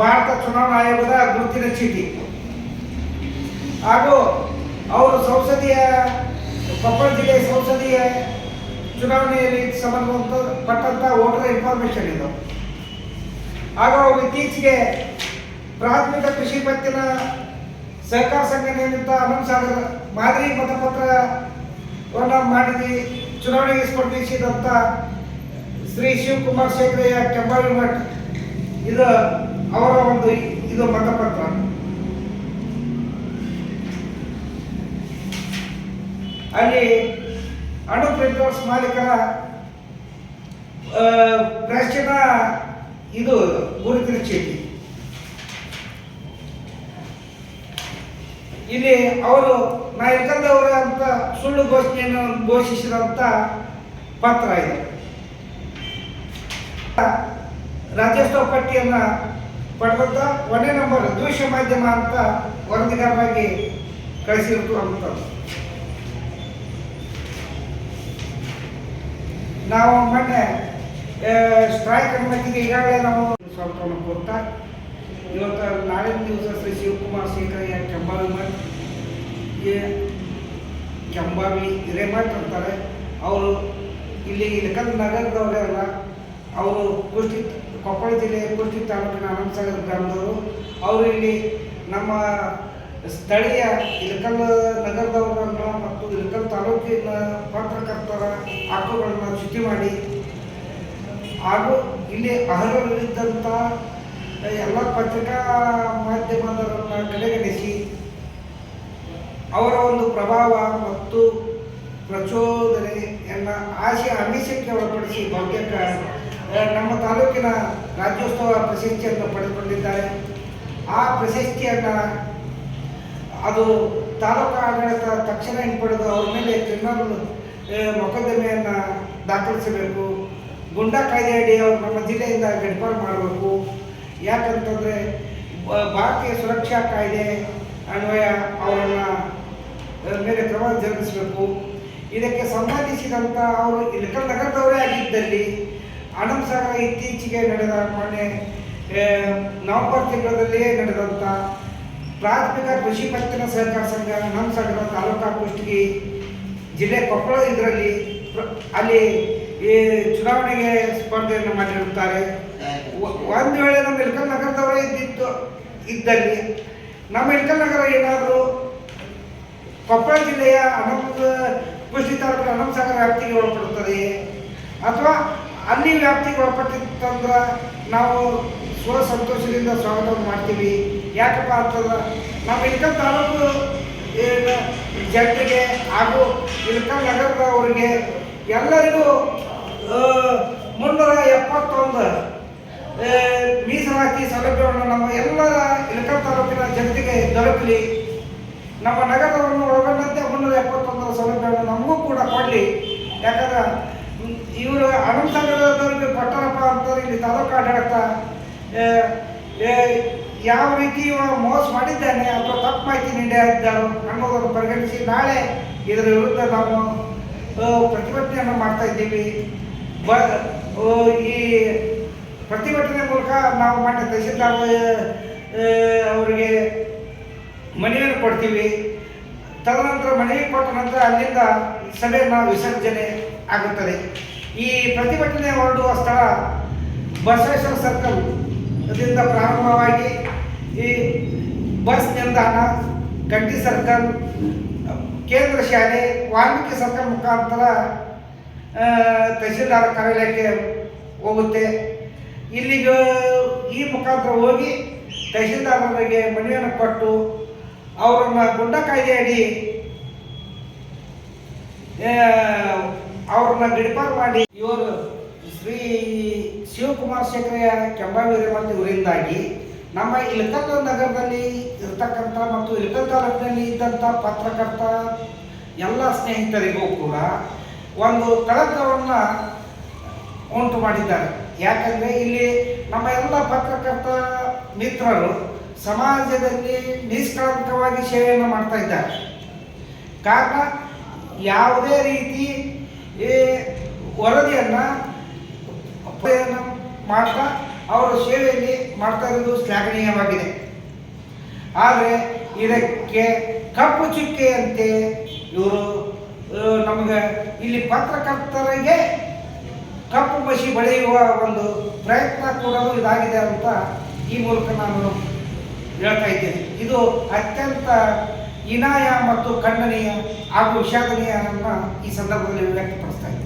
ಭಾರತ ಚುನಾವಣಾ ಆಯೋಗದ ಗುರುತಿನ ಚೀಟಿ. ಹಾಗೂ ಅವರು ಸಂಸದೀಯ, ಕೊಪ್ಪಳ ಜಿಲ್ಲೆಯ ಸಂಸದೀಯ ಚುನಾವಣೆಯಲ್ಲಿ ಸಂಬಂಧ ಪಟ್ಟಂತ ವೋಟರ್ ಇನ್ಫಾರ್ಮೇಶನ್ ಇದು. ಹಾಗೂ ಅವರು ಇತ್ತೀಚೆಗೆ ಪ್ರಾಥಮಿಕ ಕೃಷಿ ಪತ್ತಿನ ಸಹಕಾರ ಸಂಘ ನೇಮಿತ ಅನಂತ್ ಸಾಗರ್ ಮಾದರಿ ಮತಪತ್ರವನ್ನು ಮಾಡಿದ್ವಿ ಚುನಾವಣೆಗೆ ಸ್ಪರ್ಧಿಸಿದಂತ ಶ್ರೀ ಶಿವಕುಮಾರ್ ಶೇಖರಯ್ಯ ಕೆಂಬಾವಿ ಮಠ್. ಇದು ಅವರ ಒಂದು ಇದು ಮತಪತ್ರ. ಅಲ್ಲಿ ಅಣು ಪೆಟ್ರೋಲ್ಸ್ ಮಾಲೀಕರ ಪ್ರಶ್ನ ಇದು ಗುರುತಿನ ಚೀಟಿ ಇಲ್ಲಿ ಅವರು ನಾ ಇರ್ಕಂದವರು ಅಂತ ಸುಳ್ಳು ಘೋಷಣೆಯನ್ನು ಘೋಷಿಸಿದಂಥ ಪತ್ರ ಇದೆ. ರಾಜ್ಯೋತ್ಸವ ಪಟ್ಟಿಯನ್ನು ಪಡೆದಂತ ಒಂದೇ ನಂಬರ್ ದೃಶ್ಯ ಮಾಧ್ಯಮ ಅಂತ ವರದಿಗಾರರಾಗಿ ಕಳಿಸಿರುತ್ತು ಅನ್ನುತ್ತದೆ ನಾವು ಮೊನ್ನೆ ಸ್ಟ್ರೈಕ್ ಅನ್ನೋದಕ್ಕೆ ಈಗಾಗಲೇ ನಾವು ಸ್ವಲ್ಪವನ್ನು ಕೊಡ್ತಾ ಇವತ್ತು ನಾಳಿನ ದಿವಸ ಶ್ರೀ ಶಿವಕುಮಾರ್ ಶೇಖರಯ್ಯ ಕೆಂಬಾವಿ ಮಠ್ ಕೆಂಬಾವಿ ಹಿರೇಮಠ್ ಅಂತಾರೆ, ಅವರು ಇಲ್ಲಿ ಇಲಕಲ್ ನಗರದವರೇ ಅಲ್ಲ, ಅವರು ಕುಷ್ಟಿ ಕೊಪ್ಪಳ ಜಿಲ್ಲೆ ಕುರ್ಚಿ ತಾಲೂಕಿನ ಅನಂತಸಾಗರ ಗ್ರಾಮದವರು. ಅವರು ಇಲ್ಲಿ ನಮ್ಮ ಸ್ಥಳೀಯ ಇಳಕಲ್ ನಗರದವರನ್ನ ಮತ್ತು ಇಳಕಲ್ ತಾಲೂಕಿನ ಪತ್ರಕರ್ತರ ಹಕ್ಕುಗಳನ್ನು ಶುಚಿ ಮಾಡಿ. ಹಾಗೂ ಇಲ್ಲಿ ಅರ್ಹರಿದ್ದಂಥ ಎಲ್ಲ ಪತ್ರಿಕಾ ಮಾಧ್ಯಮದವರನ್ನ ಕಡೆಗಣಿಸಿ. ಅವರ ಒಂದು ಪ್ರಭಾವ ಮತ್ತು ಪ್ರಚೋದನೆಯನ್ನು ಆಶೆ ಆಮಿಷಕ್ಕೆ ಒಳಪಡಿಸಿ ಆ, ನಮ್ಮ ತಾಲೂಕಿನ ರಾಜ್ಯೋತ್ಸವ ಪ್ರಶಸ್ತಿಯನ್ನು ಪಡೆದುಕೊಂಡಿದ್ದಾರೆ. ಆ ಪ್ರಶಸ್ತಿಯನ್ನು ಅದು ತಾಲೂಕು ಆಡಳಿತ ತಕ್ಷಣ ಹಿಂಪಡೆದು ಅವ್ರ ಮೇಲೆ ಕ್ರಿಮಿನಲ್ ಮೊಕದ್ದಮೆಯನ್ನು ದಾಖಲಿಸಬೇಕು. ಗುಂಡಾ ಕಾಯ್ದೆ ಅಡಿ ಅವರು ನಮ್ಮ ಜಿಲ್ಲೆಯಿಂದ ಗಡ್ಪಾರ್ ಮಾಡಬೇಕು. ಯಾಕಂತಂದರೆ ಭಾರತೀಯ ಸುರಕ್ಷಾ ಕಾಯ್ದೆ ಅನ್ವಯ ಅವರನ್ನು ಮೇಲೆ ಕ್ರಮ ಜರುಗಿಸಬೇಕು. ಇದಕ್ಕೆ ಸಂಬಂಧಿಸಿದಂಥ ಅವರು ಇಲ್ಲಿ ನಗರದವರೇ ಆಗಿದ್ದಲ್ಲಿ ಆನಂದ್ ಸಾಗರ ಇತ್ತೀಚೆಗೆ ನಡೆದ ಮೊನ್ನೆ ನವಂಬರ್ ತಿಂಗಳಲ್ಲಿಯೇ ನಡೆದಂಥ ಪ್ರಾಥಮಿಕ ಕೃಷಿ ಪತ್ತಿನ ಸಹಕಾರ ಸಂಘ ನಮ್ಮ ಸಾಗರ ತಾಲೂಕಾ ಕುಷ್ಟಗಿ ಜಿಲ್ಲೆ ಕೊಪ್ಪಳ ಇದರಲ್ಲಿ ಅಲ್ಲಿ ಈ ಚುನಾವಣೆಗೆ ಸ್ಪರ್ಧೆಯನ್ನು ಮಾಡಿರುತ್ತಾರೆ. ಒಂದು ವೇಳೆ ನಮ್ಮ ಇಳ್ಕಲ್ ನಗರದವರೇ ಇದ್ದಿತ್ತು ಇದ್ದಲ್ಲಿ ನಮ್ಮ ಇಳ್ಕಲ್ ನಗರ ಏನಾದರೂ ಕೊಪ್ಪಳ ಜಿಲ್ಲೆಯ ಅನಂತ ಕುಷ್ಟಿ ತಾಲೂಕಿನ ಅನಂತಸಾಗರ ವ್ಯಾಪ್ತಿಗೆ ಒಳಪಡುತ್ತದೆ ಅಥವಾ ಅಲ್ಲಿ ವ್ಯಾಪ್ತಿಗೆ ಒಳಪಟ್ಟಿತ್ತಂದ್ರೆ ನಾವು ಸ್ವ ಸಂತೋಷದಿಂದ ಸ್ವಾಗತವನ್ನು ಮಾಡ್ತೀವಿ. ಯಾಕಪ್ಪ ಅಂತಂದ್ರೆ ನಮ್ಮ ಇಂಥ ತಾಲೂಕು ಜನರಿಗೆ ಹಾಗೂ ಇಲ್ಕಲ್ ನಗರದವರಿಗೆ ಎಲ್ಲರಿಗೂ ಮುನ್ನೂರ ಎಪ್ಪತ್ತೊಂದು ಮೀಸಲಾತಿ ಸೌಲಭ್ಯವನ್ನು ನಮ್ಮ ಎಲ್ಲ ಇಳಕ ತಾಲೂಕಿನ ಜನತೆಗೆ ದೊರಕಲಿ. ನಮ್ಮ ನಗರವನ್ನು ಒಳಗೊಂಡಂತೆ ಮುನ್ನೂರ ಎಪ್ಪತ್ತೊಂದರ ಸೌಲಭ್ಯವನ್ನು ನಮಗೂ ಕೂಡ ಕೊಡಲಿ. ಯಾಕಂದ್ರೆ ಇವರು ಅನಂತನಗರದವರಿಗೆ ಕೊಟ್ಟರಪ್ಪ ಅಂತಂದ್ರೆ ಇಲ್ಲಿ ತಾಲೂಕು ಆಡಳಿತ ಯಾವ ರೀತಿ ಮೋಸ ಮಾಡಿದ್ದಾನೆ ಅಥವಾ ತಪ್ಪು ಮಾಹಿತಿ ನೀಡಿದ್ದಾರೋ ಅನ್ನೋದನ್ನು ಪರಿಗಣಿಸಿ ನಾಳೆ ಇದರ ವಿರುದ್ಧ ನಾವು ಪ್ರತಿಭಟನೆಯನ್ನು ಮಾಡ್ತಾ ಇದ್ದೀವಿ. ಬ ಈ ಪ್ರತಿಭಟನೆ ಮೂಲಕ ನಾವು ಮಾಡಿದ ತಹಸೀಲ್ದಾರ್ ಅವರಿಗೆ ಮನವಿಯನ್ನು ಕೊಡ್ತೀವಿ. ತದನಂತರ ಮನವಿ ಕೊಟ್ಟ ನಂತರ ಅಲ್ಲಿಂದ ಸಭೆಯನ್ನು ವಿಸರ್ಜನೆ ಆಗುತ್ತದೆ. ಈ ಪ್ರತಿಭಟನೆ ಹೊರಡುವ ಸ್ಥಳ ಬಸವೇಶ್ವರ ಸರ್ಕಲ್ ಅದರಿಂದ ಪ್ರಾರಂಭವಾಗಿ ಈ ಬಸ್ ನಿಲ್ದಾಣ, ಗಂಟಿ ಸರ್ಕಲ್, ಕೇಂದ್ರ ಶಾಲೆ, ವಾಲ್ಮೀಕಿ ಸರ್ಕಲ್ ಮುಖಾಂತರ ತಹಸೀಲ್ದಾರ ಕಾರ್ಯಾಲಯಕ್ಕೆ ಹೋಗುತ್ತೆ. ಇಲ್ಲಿಗೆ ಈ ಮುಖಾಂತರ ಹೋಗಿ ತಹಸೀಲ್ದಾರರಿಗೆ ಮನವಿಯನ್ನು ಕೊಟ್ಟು, ಅವರನ್ನು ಗುಂಡ ಕಾಯ್ದೆ ಅಡಿ ಅವ್ರನ್ನ ಗಡಿಪಾರು ಮಾಡಿ ಇವರು ಶ್ರೀ ಶಿವಕುಮಾರ್ ಶೇಖರಯ್ಯ ಕೆಂಬಾವಿ ಮತ್ತು ಇವರಿಂದಾಗಿ ನಮ್ಮ ಇಳಕಲ್ ನಗರದಲ್ಲಿ ಇರ್ತಕ್ಕಂಥ ಮತ್ತು ಇಳಕಲ್ ತಾಲೂಕಿನಲ್ಲಿ ಇದ್ದಂಥ ಪತ್ರಕರ್ತ ಎಲ್ಲ ಸ್ನೇಹಿತರಿಗೂ ಕೂಡ ಒಂದು ಕಳಕವನ್ನ ಉಂಟು ಮಾಡಿದ್ದಾರೆ. ಯಾಕಂದರೆ ಇಲ್ಲಿ ನಮ್ಮ ಎಲ್ಲ ಪತ್ರಕರ್ತ ಮಿತ್ರರು ಸಮಾಜದಲ್ಲಿ ನಿಷ್ಕಳಂಕವಾಗಿ ಸೇವೆಯನ್ನು ಮಾಡ್ತಾ ಇದ್ದಾರೆ. ಕಾರಣ ಯಾವುದೇ ರೀತಿ ಈ ವರದಿಯನ್ನು ಮಾಡ್ತಾ ಅವರ ಸೇವೆಯಲ್ಲಿ ಮಾಡ್ತಾ ಇರೋದು ಶ್ಲಾಘನೀಯವಾಗಿದೆ. ಆದರೆ ಇದಕ್ಕೆ ಕಪ್ಪು ಚುಕ್ಕೆಯಂತೆ ಇವರು ನಮಗೆ ಇಲ್ಲಿ ಪತ್ರಕರ್ತರಿಗೆ ಕಪ್ಪು ಬಸಿ ಬಳಿಯುವ ಒಂದು ಪ್ರಯತ್ನ ಕೂಡ ಇದಾಗಿದೆ ಅಂತ ಈ ಮೂಲಕ ನಾನು ಹೇಳ್ತಾ ಇದ್ದೇನೆ. ಇದು ಅತ್ಯಂತ ಇನಾಯ ಮತ್ತು ಖಂಡನೀಯ ಹಾಗೂ ವಿಷಾದನೀಯವನ್ನು ಈ ಸಂದರ್ಭದಲ್ಲಿ ವ್ಯಕ್ತಪಡಿಸ್ತಾ ಇದ್ದೇನೆ.